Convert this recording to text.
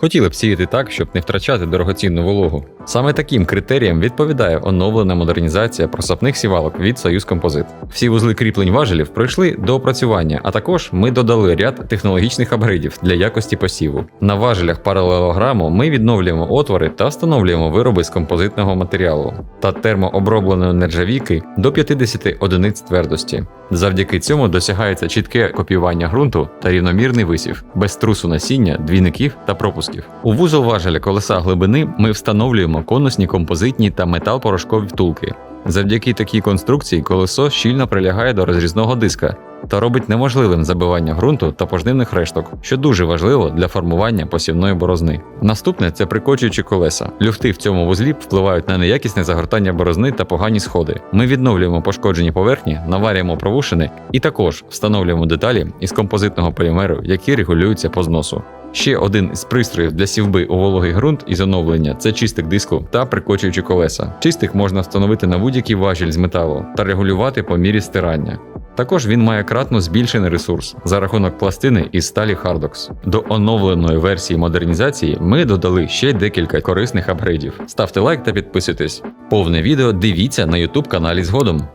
хотіли б сіяти так, щоб не втрачати дорогоцінну вологу. Саме таким критеріям відповідає оновлена модернізація просапних сівалок від Союз Композит. Всі вузли кріплень важелів пройшли до опрацювання, а також ми додали ряд технологічних апгрейдів для якості посіву. На важелях паралелограму ми відновлюємо отвори та встановлюємо вироби з композитного матеріалу та термообробленої нержавійки до 50 одиниць твердості. Завдяки цьому досягається чітке копіювання ґрунту та рівномірний висів, без трусу насіння, двійників та пропусків. У вузол важеля колеса глибини ми встановлюємо конусні композитні та метал-порошкові втулки. Завдяки такій конструкції колесо щільно прилягає до розрізного диска та робить неможливим забивання ґрунту та пожнивних решток, що дуже важливо для формування посівної борозни. Наступне це прикочуючі колеса. Люфти в цьому вузлі впливають на неякісне загортання борозни та погані сходи. Ми відновлюємо пошкоджені поверхні, наварюємо провушини і також встановлюємо деталі із композитного полімеру, які регулюються по зносу. Ще один із пристроїв для сівби у вологий ґрунт із оновлення це чистик диску та прикочуючі колеса. Чистик можна встановити на будь-який важіль з металу та регулювати по мірі стирання. Також він має кратно збільшений ресурс за рахунок пластини із сталі Hardox. До оновленої версії модернізації ми додали ще декілька корисних апгрейдів. Ставте лайк та підписуйтесь. Повне відео дивіться на YouTube каналі згодом.